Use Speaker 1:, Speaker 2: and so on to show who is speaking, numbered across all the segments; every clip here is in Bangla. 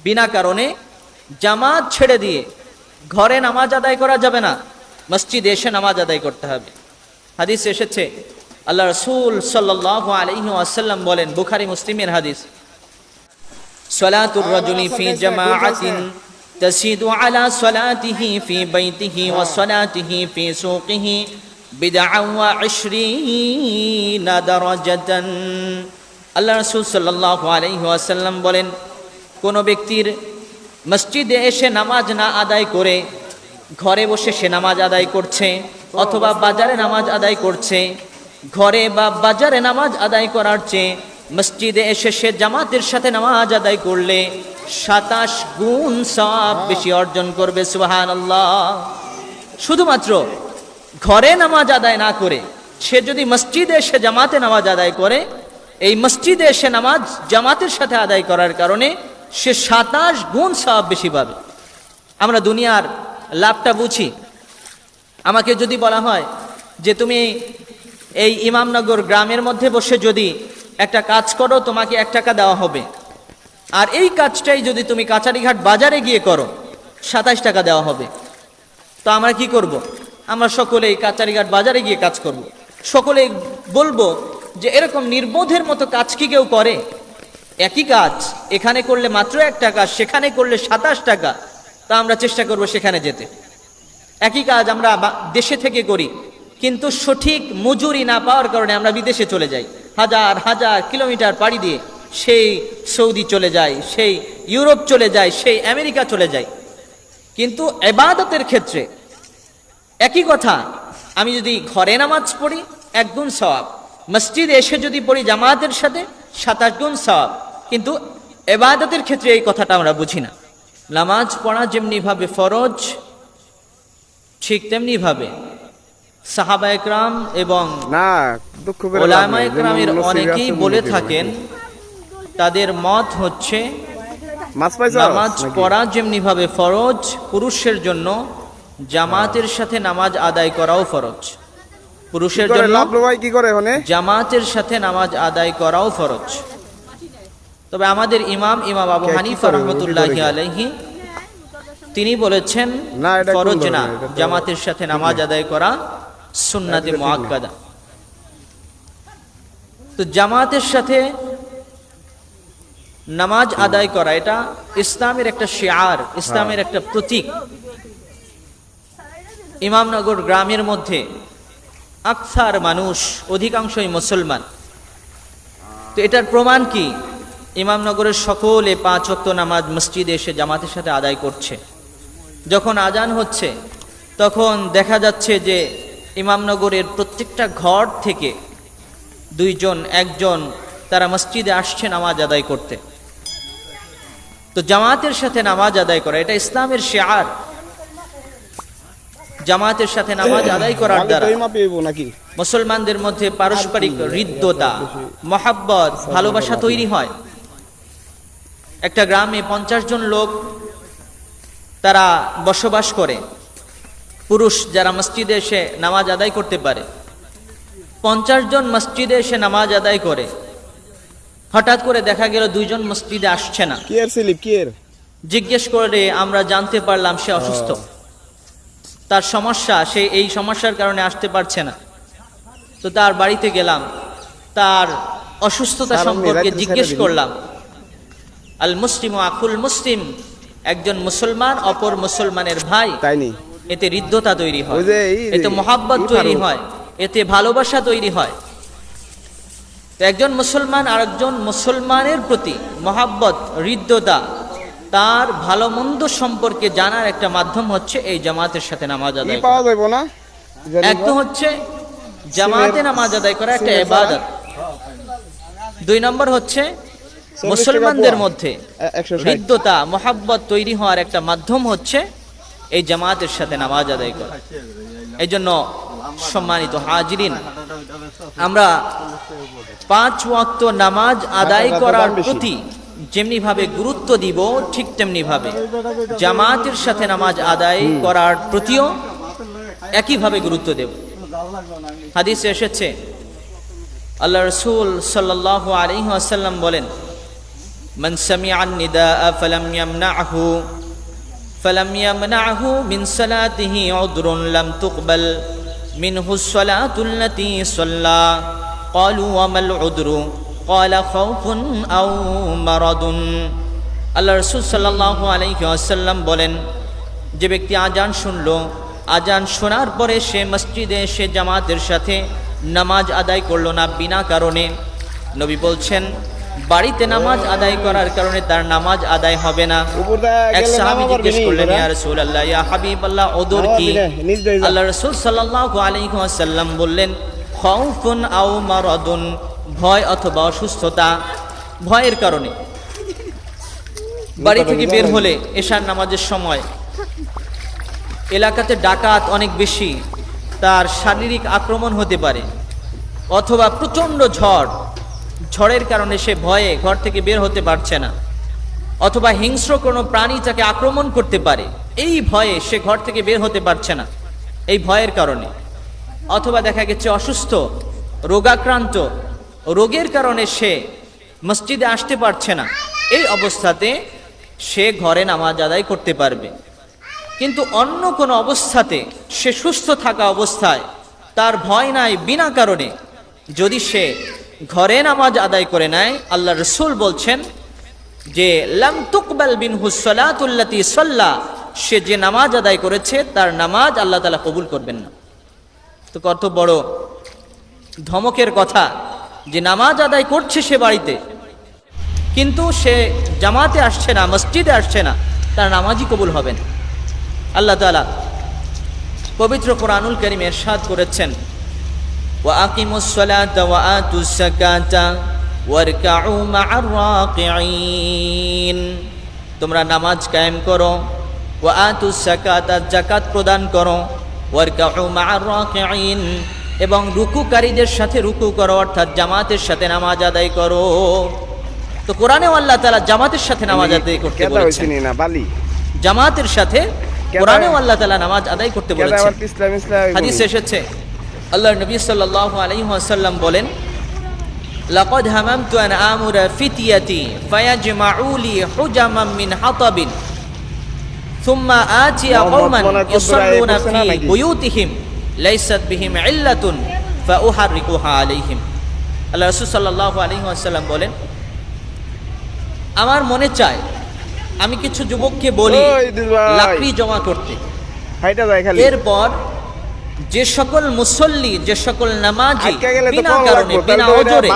Speaker 1: বিনা কারণে জামাত ছেড়ে দিয়ে ঘরে নামাজ আদায় করা যাবে না মসজিদে এসে নামাজ আদায় করতে হবে হাদিস এসেছে আল্লাহ রসুল সাল্লাহ আলহি আসাল্লাম বলেন বুখারি মুসলিমের হাদিস সলাতুর রজুলি ফি জামাআতিন تزيد على صلاته في بيته وصلاته في سوقه بدعا وعشرين درجة আল্লাহ রসুল সাল্লাহ আলহি আসাল্লাম বলেন কোনো ব্যক্তির মসজিদে এসে নামাজ না আদায় করে, ঘরে বসে সে নামাজ আদায় করছে, অথবা বাজারে নামাজ আদায় করছে, ঘরে বা বাজারে নামাজ আদায় করার চেয়ে মসজিদে এসে সে জামাতের সাথে নামাজ আদায় করলে সাতাশ গুণ সব বেশি অর্জন করবে সুহান শুধুমাত্র ঘরে নামাজ আদায় না করে, সে যদি মসজিদে এসে জামাতে নামাজ আদায় করে, এই মসজিদে এসে নামাজ জামাতের সাথে আদায় করার কারণে সে সাতাশ গুণ সব বেশি পাবে। আমরা দুনিয়ার লাভটা বুঝি। আমাকে যদি বলা হয় যে তুমি এই ইমামনগর গ্রামের মধ্যে বসে যদি একটা কাজ করো, তোমাকে এক টাকা দেওয়া হবে। আর এই কাজটাই যদি তুমি কাছারিঘাট বাজারে গিয়ে করো, সাতাশ টাকা দেওয়া হবে। তো আমরা কি করব। আমরা সকলেই কাছারিঘাট বাজারে গিয়ে কাজ করব। সকলেই বলব যে এরকম নির্বোধের মতো কাজ কি কেউ করে? একই কাজ, এখানে করলে মাত্র এক টাকা, সেখানে করলে সাতাশ টাকা, তা আমরা চেষ্টা করব সেখানে যেতে। একই কাজ আমরা দেশে থেকে করি, কিন্তু সঠিক মজুরি না পাওয়ার কারণে আমরা বিদেশে চলে যাই। হাজার হাজার কিলোমিটার পাড়ি দিয়ে সেই সৌদি চলে যায়, সেই ইউরোপ চলে যায়, সেই আমেরিকা চলে যায়। কিন্তু এবাদতের ক্ষেত্রে, একই কথা, আমি যদি ঘরে নামাজ পড়ি, একদম সওয়াব। মসজিদে এসে যদি পড়ি জামাতের সাথে সাতাশ গুণ সওয়াব কিন্তু এবাদতের ক্ষেত্রে এই কথাটা আমরা বুঝি না। নামাজ পড়া যেমনিভাবে ফরজ ঠিক তেমনিভাবে সাহাবা একরাম এবং ওলামা একরামের অনেকেই বলে থাকেন তাদের মত হচ্ছে নামাজ পড়া যেমনিভাবে ফরজ পুরুষের জন্য জামাতের সাথে নামাজ আদায় করাও ফরজ। পুরুষের জন্য
Speaker 2: কি করে
Speaker 1: জামাতের সাথে নামাজ আদায় করাও ফরজ। তবে আমাদের ইমাম ইমাম আবু হানিফা? রহমতুল্লাহ আলাইহি তিনি বলেছেন
Speaker 2: না, এটা
Speaker 1: ফরজ না
Speaker 2: তো
Speaker 1: জামাতের সাথে নামাজ আদায় করা সুন্নাতে
Speaker 2: এটা
Speaker 1: মুআক্কাদা। তো জামাতের সাথে নামাজ আদায় করা এটা ইসলামের একটা শিয়ার ইসলামের
Speaker 2: হ্যাঁ।
Speaker 1: একটা প্রতীক। ইমামনগর গ্রামের মধ্যে আকসার মানুষ, অধিকাংশই মুসলমান। তো এটার প্রমাণ কি? ইমামনগরের সকলে পাঁচ ওয়াক্ত নামাজ মসজিদে এসে জামাতের সাথে আদায় করছে। যখন আজান হচ্ছে, তখন দেখা যাচ্ছে যে ইমামনগরের প্রত্যেকটা ঘর থেকে দুইজন, একজন তারা মসজিদে আসছে নামাজ আদায় করতে। তো জামাতের সাথে নামাজ আদায় করা, এটা ইসলামের শেয়ার। জামাতের সাথে নামাজ আদায় করার দ্বারা মুসলমানদের মধ্যে পারস্পরিক হৃদ্যতা মহাব্বত ভালোবাসা তৈরি হয়। একটা গ্রামে পঞ্চাশ জন লোক তারা বসবাস করে। পুরুষ যারা মসজিদে এসে নামাজ আদায় করতে পারে। পঞ্চাশ জন মসজিদে এসে নামাজ আদায় করে। হঠাৎ করে দেখা গেল দুইজন মসজিদে আসছে না। জিজ্ঞেস করে আমরা জানতে পারলাম সে অসুস্থ। তার সমস্যা সে এই সমস্যার কারণে আসতে পারছে না। তো তার বাড়িতে গেলাম। তার অসুস্থতা সম্পর্কে জিজ্ঞেস করলাম। আল মুসলিম আকুল মুসলিম একজন মুসলমান অপর মুসলমানের ভাই। এতে হৃদ্যতা তৈরি হয়। এতে মোহাব্বত তৈরি হয়। এতে ভালোবাসা তৈরি হয়। তো একজন মুসলমান আরেকজন মুসলমানের প্রতি মোহাব্বত হৃদ্যতা তার ভালো মন্দ সম্পর্কে জানার একটা মাধ্যম হচ্ছে এই জামাতের সাথে নামাজ আদায়
Speaker 2: পাওয়া যাইবো না? জানি
Speaker 1: এক তো
Speaker 2: বা।
Speaker 1: হচ্ছে জামাতে নামাজ আদায় করা একটা এবাদত দুই নম্বর হচ্ছে মুসলমানদের মধ্যে হৃদ্যতা মোহাব্বত তৈরি হওয়ার একটা মাধ্যম হচ্ছে এই জামাতের সাথে নামাজ আদায় করা। এই জন্য সম্মানিত হাজিরিন আমরা পাঁচ ওয়াক্ত নামাজ আদায় করার প্রতি যেমনি ভাবে গুরুত্ব দিব ঠিক তেমনি ভাবে জামাতের সাথে নামাজ আদায় করার প্রতিও একইভাবে গুরুত্ব দেব হাদিসে এসেছে আল্লাহ রসুল সাল্লাহ আলী আসাল্লাম বলেন من سمع النداء فلم يمنعه فلم يمنعه من صلاته عذر لم تقبل منه الصلاة التي صلى قالوا وما العذر কয়লা আল্লাহ রসুল সাল্লাহ আলহি আসাল্লাম বলেন যে ব্যক্তি আজান শুনল আজান শোনার পরে সে মসজিদে সে জামাতের সাথে নামাজ আদায় করল না বিনা কারণে। নবী বলছেন বাড়িতে নামাজ আদায় করার কারণে তার নামাজ আদায় হবে না। এক সাহাবি জিজ্ঞেস করলেন ইয়া রাসূল আল্লাহ ইয়া হাবিব আল্লাহ
Speaker 2: ওদর
Speaker 1: কি? আল্লাহ রাসূল সাল্লাল্লাহু আলাইহি ওয়াসাল্লাম বললেন খাউফুন আও মারাদুন। ভয় অথবা অসুস্থতা, ভয়ের কারণে। বাড়ি থেকে বের হলে এশার নামাজের সময় এলাকাতে ডাকাত অনেক বেশি, তার শারীরিক আক্রমণ হতে পারে অথবা প্রচণ্ড ঝড়। ঝড়ের কারণে সে ভয়ে ঘর থেকে বের হতে পারছে না অথবা হিংস্র কোনো প্রাণী তাকে আক্রমণ করতে পারে। এই ভয়ে সে ঘর থেকে বের হতে পারছে না, এই ভয়ের কারণে। অথবা দেখা গেছে অসুস্থ, রোগাক্রান্ত রোগের কারণে সে মসজিদে আসতে পারছে না। এই অবস্থাতে সে ঘরে নামাজ আদায় করতে পারবে। কিন্তু অন্য কোনো অবস্থাতে সে সুস্থ থাকা অবস্থায় তার ভয় নাই, বিনা কারণে যদি সে ঘরে নামাজ আদায় করে নেয়, আল্লাহ রসুল বলছেন যে, লাম তুকবাল বিন হুসলাতুল্লাতি সাল্লা সে যে নামাজ আদায় করেছে, তার নামাজ আল্লাহ তালা কবুল করবেন না। তো কত বড় ধমকের কথা। যে নামাজ আদায় করছে সে বাড়িতে। কিন্তু সে জামাতে আসছে না, মসজিদে আসছে না, তার নামাজই কবুল হবেন আল্লাহ তালা পবিত্র কোরআনুল করিম এরশাদ করেছেন তোমরা নামাজ কায়েম করো ও আতুসাকাত জাকাত প্রদান করো ওয়ার্কা এবং রুকুকারীদের সাথে রুকু করো অর্থাৎ জামাতের সাথে নামাজ আদায় করো। তো কোরআনেও আল্লাহ তাআলা জামাতের সাথে নামাজ আদায় করতে বলেছেন। জামাতের সাথে কোরআনেও আল্লাহ তাআলা নামাজ আদায় করতে বলেছেন। হাদিস এসেছে। আল্লাহর নবী সাল্লাল্লাহু আলাইহি ওয়াসাল্লাম বলেন লাকাদ হামামতু আন আমুরা ফিতিয়াতি ফায়াজমাউ লি হুজামান মিন হাতাবিন থুম্মা আতিয়া
Speaker 2: মোহাম্মদ
Speaker 1: কওমান
Speaker 2: মনে হয়
Speaker 1: ফি লাইসাত বিহিম ইল্লাতুন ফাউহাররিকুহা আলাইহিম। আল্লাহ রাসূল সাল্লাল্লাহু আলাইহি ওয়াসাল্লাম বলেন আমার মনে চায় আমি কিছু যুবককে বলি। লাকড়ি জমা করতে।
Speaker 2: হাইটা যায় খালি।
Speaker 1: এরপর যে সকল মুসল্লি যে সকল নামাজি বিনা কারণে বিনা অজরে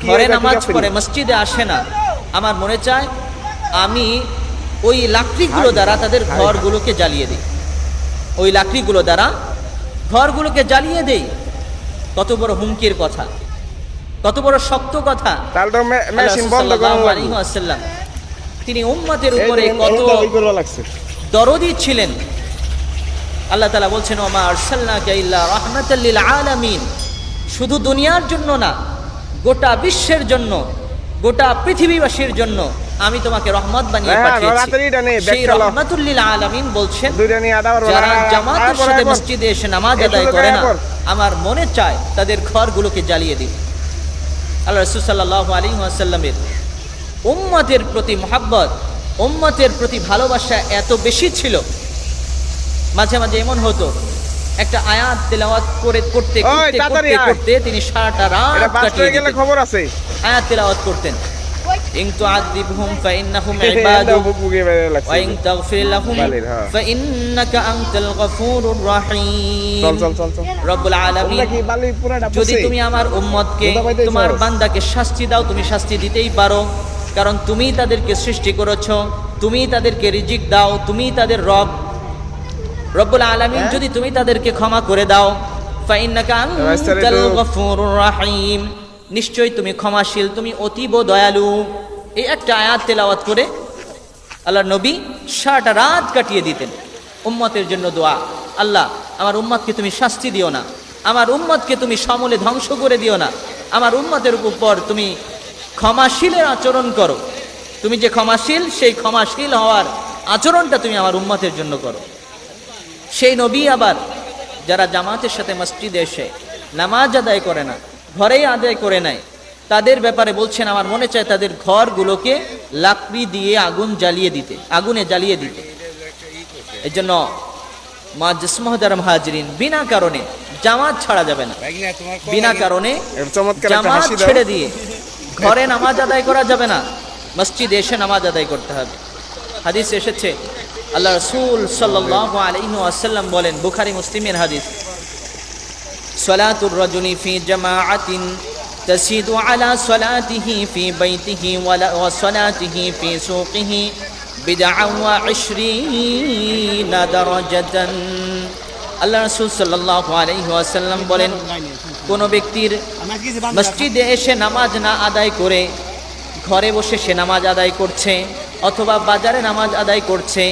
Speaker 2: কি
Speaker 1: ঘরে নামাজ পড়ে মসজিদে আসে না। আমার মনে চায় আমি ওই লাকড়িগুলো দ্বারা তাদের। ঘরগুলোকে জ্বালিয়ে দিই। ওই লাকড়িগুলো দ্বারা ঘরগুলোকে জ্বালিয়ে দেই। কত বড় হুমকির কথা কত বড় শক্ত কথা। তিনি উম্মতের উপরে কত দরদি ছিলেন। আল্লাহ তালা বলছেন ওমা আরসাল্লাকা ইল্লা রাহমাতাল লিল আলামিন। শুধু দুনিয়ার জন্য না গোটা বিশ্বের জন্য গোটা পৃথিবীবাসীর জন্য। আমি তোমাকে রহমত বানিয়ে
Speaker 2: হ্যাঁ,
Speaker 1: পাঠিয়েছি। সেই। রহমাতুল লিল আলামিন বলছেন যারা জামাতের সাথে মসজিদে এসে নামাজ আদায় করে না আমার মনে চায় তাদের ঘরগুলোকে জ্বালিয়ে দিন। আল্লাহ রসুল সাল্লাহ আলী আসাল্লামের উম্মতের প্রতি মোহাব্বত উম্মতের প্রতি ভালোবাসা এত বেশি ছিল। মাঝে মাঝে এমন হতো একটা আয়াত তেলাওয়াত করে করতে করতে করতে তিনি সারাটা রাত কাটিয়ে
Speaker 2: গেলে
Speaker 1: দিতেন।
Speaker 2: খবর আছে।
Speaker 1: আয়াত তেলাওয়াত করতেন। ইন তুআযিবহুম ফাইন্নাহুম
Speaker 2: এটা
Speaker 1: ইবাদুক
Speaker 2: বুক বুকে বেড়ে লাগছে
Speaker 1: وإن تغفر لهم
Speaker 2: বালির, হ্যাঁ।
Speaker 1: فإنك أنت الغفور الرحيم
Speaker 2: চল চল চল চল
Speaker 1: রব্বুল
Speaker 2: তোমরা
Speaker 1: আলামিন
Speaker 2: কি বালি পুরাটা
Speaker 1: যদি
Speaker 2: পড়ছে?
Speaker 1: তুমি আমার উম্মতকে
Speaker 2: বুঝতে পাইতেছো?
Speaker 1: তোমার বান্দাকে শাস্তি দাও তুমি শাস্তি দিতেই পারো কারণ তুমি তাদেরকে সৃষ্টি করেছো তুমি তাদেরকে রিজিক দাও তুমি তাদের রব রব্বুল আলামিন
Speaker 2: হ্যাঁ?
Speaker 1: যদি তুমি তাদেরকে ক্ষমা করে দাও ফাইন্নাকা
Speaker 2: রাস্তায়
Speaker 1: আনতাল
Speaker 2: তো-
Speaker 1: গফুরুর রাহিম নিশ্চয়ই তুমি ক্ষমাশীল, তুমি অতীব দয়ালু। এই একটা আয়াত তেলাওয়াত করে আল্লাহ নবী সারাটা রাত কাটিয়ে দিতেন। উম্মতের জন্য দোয়া, আল্লাহ, আমার উম্মতকে তুমি শাস্তি দিও না, আমার উম্মতকে তুমি সমলে ধ্বংস করে দিও না, আমার উম্মতের উপর তুমি ক্ষমাশীলের আচরণ করো। তুমি যে ক্ষমাশীল, সেই ক্ষমাশীল হওয়ার আচরণটা তুমি আমার উম্মতের জন্য করো। সেই নবী আবার যারা জামাতের সাথে মসজিদে এসে নামাজ আদায় করে না ঘরেই আদায় করে নেয়। তাদের ব্যাপারে বলছেন আমার মনে চায় তাদের ঘরগুলোকে লাকড়ি দিয়ে আগুন জ্বালিয়ে দিতে আগুনে জ্বালিয়ে দিতে। এই জন্য মা জসমহদারম হাজরিন বিনা কারণে জামাত ছাড়া যাবে না। বিনা কারণে জামাত ছেড়ে দিয়ে ঘরে নামাজ আদায় করা যাবে না মসজিদে এসে নামাজ আদায় করতে হবে। হাদিস এসেছে আল্লাহ রসুল সাল্লাহ আলাইহি আসাল্লাম বলেন বুখারি মুসলিমের হাদিস সলাতুর রজনী ফি জামাআতিন تزيد على صلاته في بيته ولا- وصلاته في سوقه بدعا وعشرين درجة আল্লাহ রসুল সাল্লাহ আলাইহি আসাল্লাম বলেন কোনো ব্যক্তির মসজিদে এসে নামাজ না আদায় করে ঘরে বসে সে নামাজ আদায় করছে অথবা বাজারে নামাজ আদায় করছে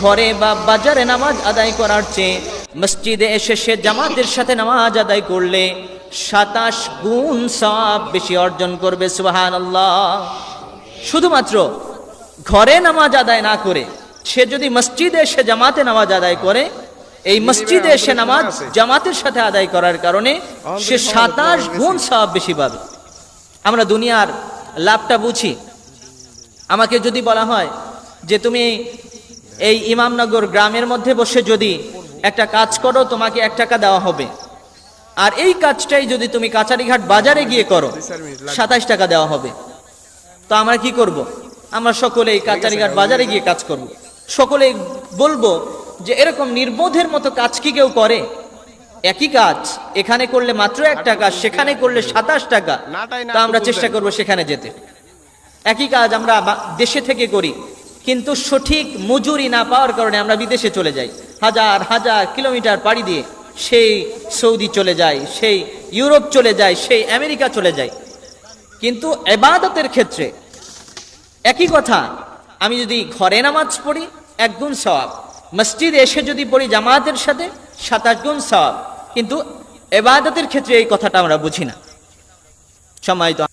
Speaker 1: ঘরে বা বাজারে নামাজ আদায় করার চেয়ে মসজিদে এসে সে জামাতের সাথে নামাজ আদায় করলে সাতাশ গুণ সব বেশি অর্জন করবে সুবাহান আল্লাহ শুধুমাত্র ঘরে নামাজ আদায় না করে সে যদি মসজিদে এসে জামাতে নামাজ আদায় করে, এই মসজিদে এসে নামাজ জামাতের সাথে আদায় করার কারণে সে সাতাশ গুণ সব বেশি পাবে। আমরা দুনিয়ার লাভটা বুঝি। আমাকে যদি বলা হয় যে তুমি এই ইমামনগর গ্রামের মধ্যে বসে যদি একটা কাজ করো তোমাকে এক টাকা দেওয়া হবে। আর এই কাজটাই যদি তুমি কাছারিঘাট বাজারে গিয়ে করো সাতাশ টাকা দেওয়া হবে। তো আমরা কি করব? আমরা সকলে এই কাছারিঘাট বাজারে গিয়ে কাজ করব। সকলে বলব যে এরকম নির্বোধের মতো কাজ কি কেউ করে? একই কাজ এখানে করলে মাত্র এক টাকা সেখানে করলে সাতাশ টাকা। তা আমরা চেষ্টা করব সেখানে যেতে। একই কাজ আমরা দেশে থেকে করি কিন্তু সঠিক মজুরি না পাওয়ার কারণে আমরা বিদেশে চলে যাই। হাজার হাজার কিলোমিটার পাড়ি দিয়ে সেই সৌদি চলে যায়, সেই ইউরোপ চলে যায়, সেই আমেরিকা চলে যায়। কিন্তু এবাদতের ক্ষেত্রে একই কথা, আমি যদি ঘরে নামাজ পড়ি, এক গুণ মসজিদে এসে যদি পড়ি জামাতের সাথে সাতাশ গুণ সওয়াব। কিন্তু এবাদতের ক্ষেত্রে এই কথাটা আমরা বুঝি না। সময় তো